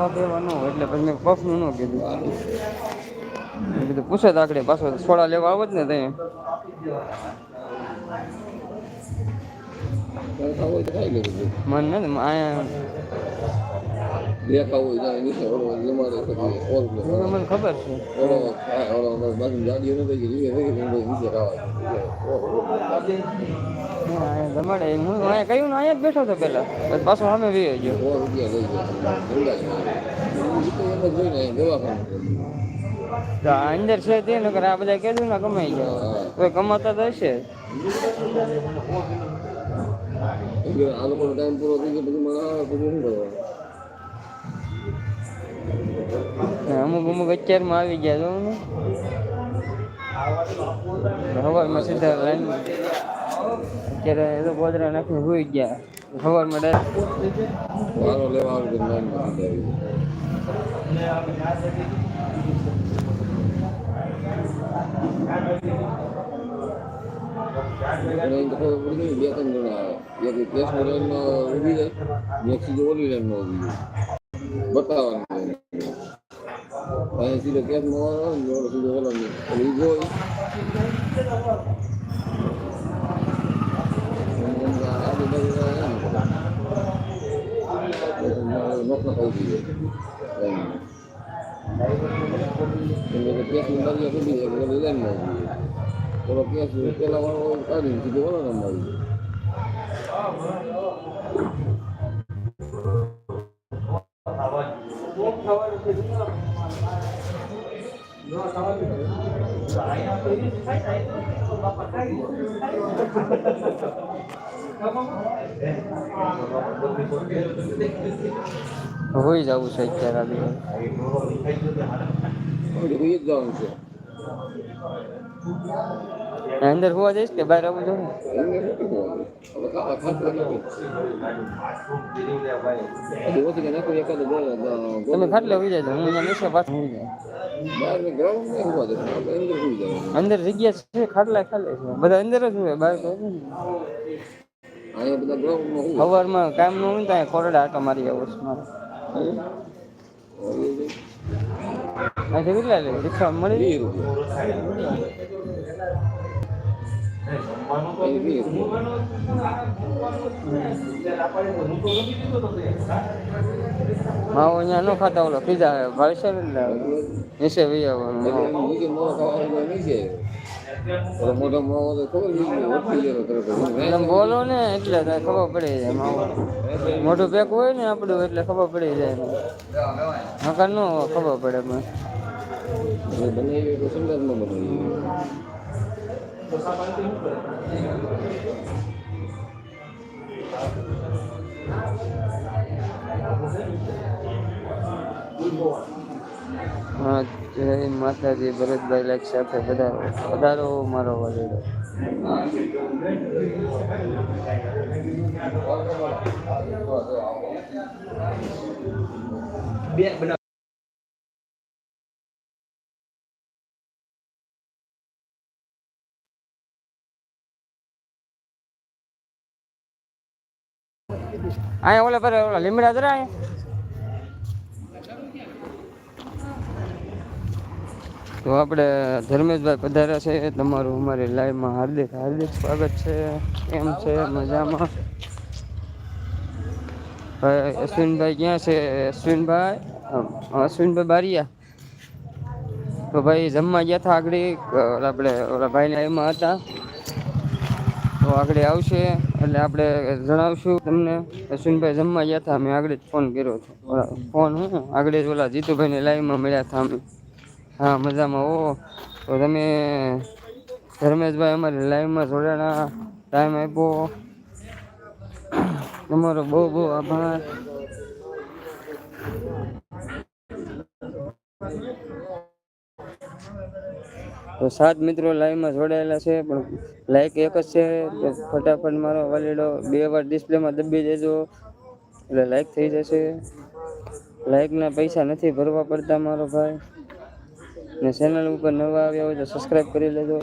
એટલે પછી મેં પફનું ન કીધું મેં કીધું પૂછે તો પાછો સોડા લેવા આવો જ ને તઈ તારે ખાવું હોય તો ખાઈ લેવું છે. મન નથી અહીંયા બે હોય ઓલો જમાડે. મને ખબર છે. ઓલો ઓલો થઈ ગઈ, નીચે. હા, અહીંયા જમાડે. હું અહીંયા કહ્યું ને અહીંયા જ બેઠો હતો પેલા પાછો સામે વી ગયો. સો રૂપિયા લઈ ગયા. જોઈને દવાખાનું અંદર છે તે નકર આ બધા કીધું ને કમાઈ ગયા. કોઈ કમાતા તો હશે આ લોકોનો ટાઈમ પૂરો થઈ ગયો પછી મને પછી શું કરવાનું? ને અમુક અમુક અત્યારમાં આવી ગયા જો ને સવારમાં સીધા લાઈન અત્યારે એ તો ગોદરા નાખીને હોઈ ગયા. સવારમાં ડાયરેક્ટ લેવા છે. અહીંયા સીધો કેસમાં વાળો આવે ને ઓલો સીધો ઓલો ને એટલે ઈ જોઈ આજુબાજુ નોખા કાઢીને સીધો ઓલો નંબર આવી હોઈ જવું છે અત્યારે છે. અંદર હોવા જઈશ કે બહાર આવવું જોઈએ એમને શું કહેવાનું? હવે ખાવા ખાતા નથી. હજી ઓછી કે નાખો એકાદ બે, અ, તમે ખાટલે હોઈ જાય હું અહીંયા નીચે પાછું હોઈ જાય બહાર ને ground માં ઊભા છે. આપણે અંદર સુઈ જવાનું. અંદર જગ્યા છે ખાટલા ખાલી છે બધા અંદર જ હોય બહાર તો નથી. અહીંયા બધા ground માં ઊભા. સવારમાં કામ ન હોય ને ત્યાં કોરડા આટો મારી આવું છું અહીંથી કેટલા લે? રિક્ષા મળી માવો અહીંયા ન ખાતા ઓલો પીધા ભાવે છે ને નીચે વી આવવાનું એમ નીચે મોળો ખાવાનો હોય નહીં છે. ઓલો મોટો માવો તો ખબર બોલો ને એટલે ખબર પડી જાય માવો. મોટું પેક હોય ને આપણું એટલે ખબર પડી જાય. નકર ન ખબર પડે પણ. બનાવી બનાવી. હા જય માતાજી ભરતભાઈ લાઈક સાથે પધારો વધારો મારો વડીલો અહીંયા ઓલા પર ઓલા લીમડા જરા અહીંયા તો આપણે ધર્મેશભાઈ પધાર્યા છે તમારું અમારી લાઈવમાં હાર્દિક હાર્દિક સ્વાગત છે કેમ છે મજામાં ભાઈ અશ્વિનભાઈ ક્યાં છે અશ્વિનભાઈ અમ, અશ્વિનભાઈ બારિયા તો ભાઈ જમવા ગયા હતા આગળ આપણે ઓલા ભાઈ લાઈવમાં હતા તો આગળ આવશે એટલે આપણે જણાવશું તમને. અશ્વિનભાઈ જમવા ગયા હતા, મેં આગળ જ ફોન કર્યો હતો. ફોન હું આગળ જ ઓલા જીતુભાઈને લાઈવમાં મળ્યા હતા અમે. હા, મજામાં ઓ તો તમે, ધર્મેશભાઈ અમારી લાઈવમાં જોડાણા ટાઈમ આપ્યો. તમારો બહુ બહુ આભાર. સાત મિત્રો લાઈવમાં જોડાયેલા છે, પણ લાઈક એક જ છે ફટાફટ મારો વાલીડો બે વાર ડિસ્પ્લેમાં દબી દેજો. એટલે લાઈક થઈ જશે. લાઈકના પૈસા નથી ભરવા પડતા મારો ભાઈ. ને ચેનલ ઉપર નવા આવ્યા હોય તો સબસ્ક્રાઈબ કરી લેજો.